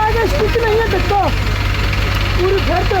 आगे स्टिक नहीं है देखो पूरी घर तो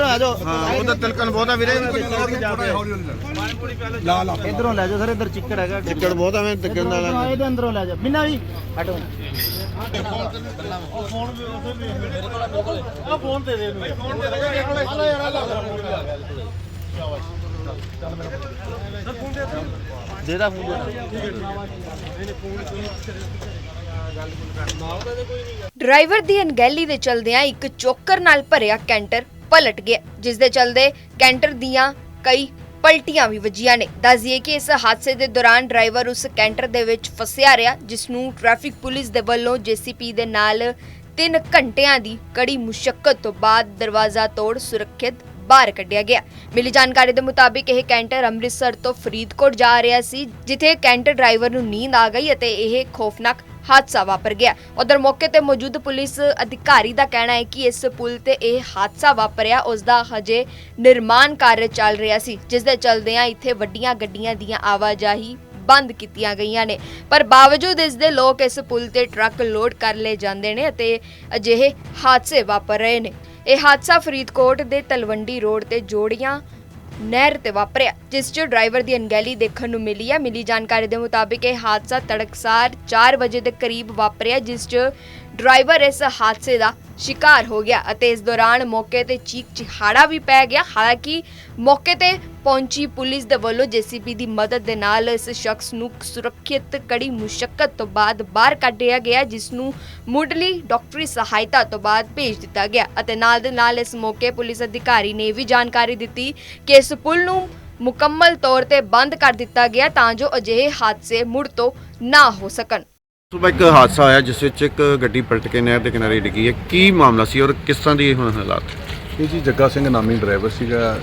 ਆ ਜਾਓ। ਹਾਂ ਉਹਦਾ ਤਿਲਕਣ ਬਹੁਤ ਵੀਰੇ ਇਧਰੋਂ ਲੈ ਜਾਓ ਸਰ ਇਧਰ ਚਿੱਕੜ ਹੈਗਾ। ਟਿੱਕੜ ਬਹੁਤ ਮੈਂ ਤਿਲਕਣ ਦਾ ਹਾਂ, ਇਹਦੇ ਅੰਦਰੋਂ ਲੈ ਜਾਓ। ਬਿਨਾ ਜੀ ਹਟੋ। ਦੇਦਾ ਫੋਨ ਡਰਾਈਵਰ ਦੀ ਅਣਗਹਿਲੀ ਦੇ ਚਲਦਿਆਂ ਇੱਕ ਚੋਕਰ ਨਾਲ ਭਰਿਆ ਕੈਂਟਰ ਪਲਟ ਗਿਆ ਜਿਸ ਦੇ ਚਲਦੇ ਕੈਂਟਰ ਦੀਆਂ ਕਈ ਪਲਟੀਆਂ ਵੀ ਵੱਜੀਆਂ ਨੇ। ਦੱਸਦੀਏ ਕਿ ਇਸ ਹਾਦਸੇ ਦੇ ਦੌਰਾਨ ਡਰਾਈਵਰ ਉਸ ਕੈਂਟਰ ਦੇ ਵਿੱਚ ਫਸਿਆ ਰਿਹਾ, ਜਿਸ ਨੂੰ ਟ੍ਰੈਫਿਕ ਪੁਲਿਸ ਦੇ ਵੱਲੋਂ ਜੀਸੀਪੀ ਦੇ ਨਾਲ 3 ਘੰਟਿਆਂ ਦੀ ਕੜੀ ਮੁਸ਼ਕਲ ਤੋਂ ਬਾਅਦ ਦਰਵਾਜ਼ਾ ਤੋੜ ਸੁਰੱਖਿਅਤ ਬਾਹਰ ਕੱਢਿਆ ਗਿਆ। ਮਿਲੀ ਜਾਣਕਾਰੀ ਦੇ ਮੁਤਾਬਿਕ ਇਹ ਕੈਂਟਰ ਅੰਮ੍ਰਿਤਸਰ ਤੋਂ ਫਰੀਦਕੋਟ ਜਾ ਰਿਹਾ ਸੀ, ਜਿੱਥੇ ਕੈਂਟਰ ਡਰਾਈਵਰ ਨੂੰ ਨੀਂਦ ਆ ਗਈ ਅਤੇ ਇਹ ਖੌਫਨਾਕ ਹਾਦਸਾ ਵਾਪਰ ਗਿਆ। ਉਧਰ ਮੌਕੇ ਤੇ ਮੌਜੂਦ ਪੁਲਿਸ ਅਧਿਕਾਰੀ ਦਾ ਕਹਿਣਾ ਹੈ ਕਿ ਇਸ ਪੁਲ ਤੇ ਇਹ ਹਾਦਸਾ ਵਾਪਰਿਆ। ਉਸ ਦਾ ਹਜੇ ਨਿਰਮਾਣ ਕਾਰਜ ਚੱਲ ਰਿਹਾ ਸੀ ਜਿਸ ਦੇ ਚਲਦਿਆਂ ਇੱਥੇ ਵੱਡੀਆਂ ਗੱਡੀਆਂ ਦੀਆਂ ਆਵਾਜਾਈ ਬੰਦ ਕੀਤੀਆਂ ਗਈਆਂ ਨੇ। ਪਰ ਬਾਵਜੂਦ ਇਸ ਦੇ ਲੋਕ ਇਸ ਪੁਲ ਤੇ ਟਰੱਕ ਲੋਡ ਕਰ ਲਏ ਜਾਂਦੇ ਨੇ ਅਤੇ ਅਜਿਹੇ ਹਾਦਸੇ ਵਾਪਰ ਰਹੇ ਨੇ। ਇਹ ਹਾਦਸਾ ਫਰੀਦਕੋਟ ਦੇ ਤਲਵੰਡੀ ਰੋਡ ਤੇ ਜੋੜੀਆਂ ਨਹਿਰ ਤੇ ਵਾਪਰਿਆ, ਜਿਸ 'ਚ ਡਰਾਈਵਰ ਦੀ ਅਣਗਹਿਲੀ ਦੇਖਣ ਨੂੰ ਮਿਲੀ ਹੈ। ਮਿਲੀ ਜਾਣਕਾਰੀ ਦੇ ਮੁਤਾਬਿਕ ਇਹ ਹਾਦਸਾ ਤੜਕਸਾਰ 4 ਵਜੇ ਦੇ ਕਰੀਬ ਵਾਪਰਿਆ, ਜਿਸ 'ਚ ਡਰਾਈਵਰ ਇਸ ਹਾਦਸੇ ਦਾ ਸ਼ਿਕਾਰ ਹੋ ਗਿਆ ਅਤੇ ਇਸ ਦੌਰਾਨ ਮੌਕੇ ਤੇ ਚੀਕ ਚਿਹਾੜਾ ਵੀ ਪੈ ਗਿਆ। ਹਾਲਾਂਕਿ ਮੌਕੇ ਤੇ ਪਹੁੰਚੀ ਪੁਲਿਸ ਦੇ ਵੱਲੋਂ ਜੀਸੀਬੀ ਦੀ ਮਦਦ ਦੇ ਨਾਲ ਇਸ ਸ਼ਖਸ ਨੂੰ ਸੁਰੱਖਿਅਤ ਕੜੀ ਮੁਸ਼ਕਲ ਤੋਂ ਬਾਅਦ ਬਾਹਰ ਕੱਢਿਆ ਗਿਆ, ਜਿਸ ਨੂੰ ਮੁੱਢਲੀ ਡਾਕਟਰੀ ਸਹਾਇਤਾ ਤੋਂ ਬਾਅਦ ਭੇਜ ਦਿੱਤਾ ਗਿਆ ਅਤੇ ਨਾਲ ਦੇ ਨਾਲ ਇਸ ਮੌਕੇ ਪੁਲਿਸ ਅਧਿਕਾਰੀ ਨੇ ਇਹ ਵੀ ਜਾਣਕਾਰੀ ਦਿੱਤੀ ਕਿ ਇਸ ਪੁਲ ਨੂੰ ਮੁਕੰਮਲ ਤੌਰ ਤੇ ਬੰਦ ਕਰ ਦਿੱਤਾ ਗਿਆ ਤਾਂ ਜੋ ਅਜਿਹੇ ਹਾਦਸੇ ਮੁੜ ਤੋਂ ਨਾ ਹੋ ਸਕਣ। ਸੁਬਾ ਇੱਕ ਹਾਦਸਾ ਹੋਇਆ ਜਿਸ ਵਿੱਚ ਇੱਕ ਗੱਡੀ ਪਲਟ ਕੇ ਨਹਿਰ ਦੇ ਕਿਨਾਰੇ ਡਿੱਗੀ ਹੈ। ਕੀ ਮਾਮਲਾ ਸੀ ਔਰ ਕਿਸ ਤਰ੍ਹਾਂ ਦੀ ਹੁਣ ਹਾਲਾਤ? ਇਹ ਜੀ ਜੱਗਾ ਸਿੰਘ ਨਾਮੀ ਡਰਾਈਵਰ ਸੀਗਾ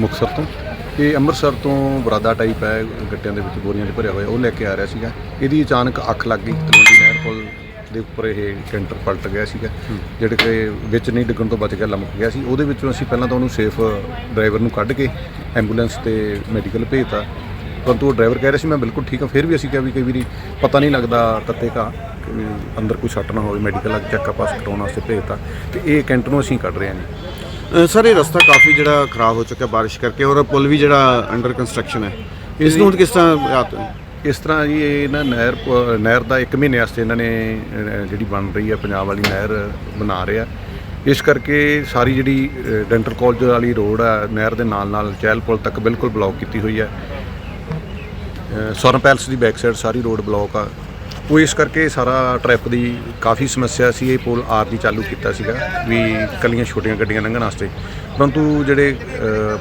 ਮੁਕਤਸਰ ਤੋਂ। ਇਹ ਅੰਮ੍ਰਿਤਸਰ ਤੋਂ ਬਰਾਦਾ ਟਾਈਪ ਹੈ ਗੱਟਿਆਂ ਦੇ ਵਿੱਚ ਬੋਰੀਆਂ 'ਚ ਭਰਿਆ ਹੋਇਆ ਉਹ ਲੈ ਕੇ ਆ ਰਿਹਾ ਸੀਗਾ। ਇਹਦੀ ਅਚਾਨਕ ਅੱਖ ਲੱਗ ਗਈ ਤਲਵੰਡੀ ਨਹਿਰ ਪੁਲ ਦੇ ਉੱਪਰ ਇਹ ਕੈਂਟਰ ਪਲਟ ਗਿਆ ਸੀਗਾ ਜਿਹੜੇ ਕਿ ਵਿੱਚ ਨਹੀਂ ਡਿੱਗਣ ਤੋਂ ਬਚ ਗਿਆ ਲਮਕ ਗਿਆ ਸੀ। ਉਹਦੇ ਵਿੱਚੋਂ ਅਸੀਂ ਪਹਿਲਾਂ ਤਾਂ ਉਹਨੂੰ ਸੇਫ ਡਰਾਈਵਰ ਨੂੰ ਕੱਢ ਕੇ ਐਂਬੂਲੈਂਸ ਤੇ ਮੈਡੀਕਲ ਭੇਜਤਾ। ਪਰੰਤੂ ਉਹ ਡਰਾਈਵਰ ਕਹਿ ਰਿਹਾ ਸੀ ਮੈਂ ਬਿਲਕੁਲ ਠੀਕ ਹਾਂ। ਫਿਰ ਵੀ ਅਸੀਂ ਕਿਹਾ ਵੀ ਕਈ ਵਾਰੀ ਪਤਾ ਨਹੀਂ ਲੱਗਦਾ ਤੱਤੇ ਕਾ ਅੰਦਰ ਕੋਈ ਸੱਟ ਨਾ ਹੋਵੇ ਮੈਡੀਕਲ ਚੈੱਕਅਪ ਪਾਸ ਕਰਾਉਣ ਵਾਸਤੇ ਭੇਜਤਾ ਤੇ। ਇਹ ਕੈਂਟਰ ਨੂੰ ਅਸੀਂ ਕੱਢ ਰਹੇ ਹਾਂ ਜੀ। ਸਰ ਇਹ ਰਸਤਾ ਕਾਫੀ ਜਿਹੜਾ ਖਰਾਬ ਹੋ ਚੁੱਕਾ ਬਾਰਿਸ਼ ਕਰਕੇ ਔਰ ਪੁਲ ਵੀ ਜਿਹੜਾ ਅੰਡਰ ਕੰਸਟਰਕਸ਼ਨ ਹੈ। ਇਸ ਨੂੰ ਕਿਸ ਤਰ੍ਹਾਂ ਇਸ ਤਰ੍ਹਾਂ ਜੀ ਇਹ ਨਾ ਨਹਿਰ ਨਹਿਰ ਦਾ 1 ਮਹੀਨੇ ਵਾਸਤੇ ਇਹਨਾਂ ਨੇ ਜਿਹੜੀ ਬਣ ਰਹੀ ਹੈ ਪੰਜਾਬ ਵਾਲੀ ਨਹਿਰ ਬਣਾ ਰਿਹਾ ਇਸ ਕਰਕੇ ਸਾਰੀ ਜਿਹੜੀ ਡੈਂਟਲ ਕਾਲਜ ਵਾਲੀ ਰੋਡ ਹੈ ਨਹਿਰ ਦੇ ਨਾਲ ਨਾਲ ਚਹਿਲ ਪੁਲ ਤੱਕ ਬਿਲਕੁਲ ਬਲੌਕ ਕੀਤੀ ਹੋਈ ਹੈ। ਸਵਰਨ ਪੈਲਸ ਦੀ ਬੈਕ ਸਾਈਡ ਸਾਰੀ ਰੋਡ ਬਲੌਕ ਆ। ਉਹ ਇਸ ਕਰਕੇ ਸਾਰਾ ਟ੍ਰੈਫਿਕ ਦੀ ਕਾਫੀ ਸਮੱਸਿਆ ਸੀ ਇਹ ਪੁਲ ਆਰ ਦੀ ਚਾਲੂ ਕੀਤਾ ਸੀਗਾ ਵੀ ਕੱਲੀਆਂ ਛੋਟੀਆਂ ਗੱਡੀਆਂ ਲੰਘਣ ਵਾਸਤੇ। ਪਰੰਤੂ ਜਿਹੜੇ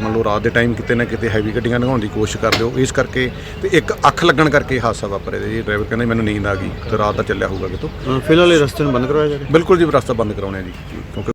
ਮੰਨ ਲਓ ਰਾਤ ਦੇ ਟਾਈਮ ਕਿਤੇ ਨਾ ਕਿਤੇ ਹੈਵੀ ਗੱਡੀਆਂ ਲੰਘਾਉਣ ਦੀ ਕੋਸ਼ਿਸ਼ ਕਰਦੇ ਹੋ ਇਸ ਕਰਕੇ ਤੇ ਇੱਕ ਅੱਖ ਲੱਗਣ ਕਰਕੇ ਹਾਦਸਾ ਵਾਪਰਿਆ ਜੀ। ਡਰਾਈਵਰ ਕਹਿੰਦਾ ਮੈਨੂੰ ਨੀਂਦ ਆ ਗਈ ਤੇ ਰਾਤ ਦਾ ਚੱਲਿਆ ਹੋਊਗਾ ਕਿਤੋਂ। ਫਿਲਹਾਲ ਇਹ ਰਸਤੇ ਨੂੰ ਬੰਦ ਕਰਵਾਇਆ ਜਾ ਰਿਹਾ? ਬਿਲਕੁਲ ਜੀ ਰਸਤਾ ਬੰਦ ਕਰਾਉਣੇ ਜੀ ਕਿਉਂਕਿ